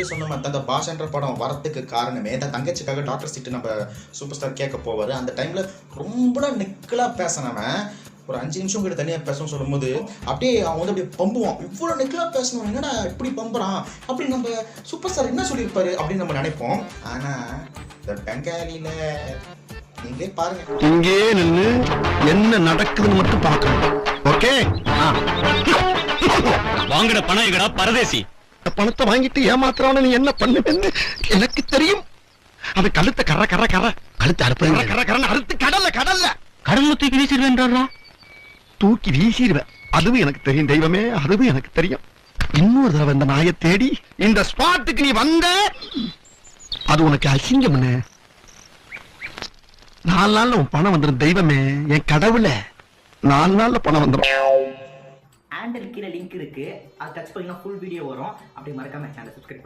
அடிக்கடி சொன்ன மாதிரி தான் அந்த பாஷன்ற படம் வரத்துக்கு காரணமே. தான் தங்கச்சிக்காக டாக்டர் சீட்டு நம்ம சூப்பர் ஸ்டார் கேட்க போவார். அந்த டைமில் ரொம்ப நிக்கலாக பேசினவன் ஒரு அஞ்சு நிமிஷம் கிட்ட தனியாக பேசணும்னு சொல்லும்போது அப்படியே அவன் வந்து அப்படியே பம்புவான். இவ்வளோ நெக்கலாக பேசணும். என்னடா இப்படி பம்புறான்? அப்படி நம்ம சூப்பர் ஸ்டார் என்ன சொல்லியிருப்பாரு அப்படின்னு நம்ம நினைப்போம். ஆனால் இந்த பெங்காலியில் நீங்களே பாருங்க. இங்கே நின்னு என்ன நடக்குதுன்னு மட்டும் பார்க்கணும். ஓகே வாங்கின பணம் எங்கடா? பரதேசி. பணத்தை வாங்கிட்டு ஏமாத்துறவன நீ என்ன பண்ணுவேன்னு எனக்கு தெரியும். அது கழுத்தை கர கர கர. கழுத்து அறுப்பு கர கர கரன்னு அறுத்து கடல்ல கடல்ல. கடல்ல தூக்கி வீசிடுவேன்றாரா தூக்கி வீசிடுவேன். அதுவும் எனக்கு தெரியும் தெய்வமே. அதுவும் எனக்கு தெரியும். இன்னொரு தடவை இந்த நாயை தேடி இந்த ஸ்பாட்டுக்கு நீ வந்த அது உனக்கு அசிங்கம்னு. நாலு நாள்ல உன் பணம் வந்துடும் தெய்வமே. என் கடவுளே நாலு நாள்ல பணம் வந்துடும் ஹேண்டில் கீழே லிங்க் இருக்கு. அதை டச் பண்ணிங்கன்னா ஃபுல் வீடியோ வரும். அப்படி மறக்காம சேனல் சப்ஸ்கிரைப்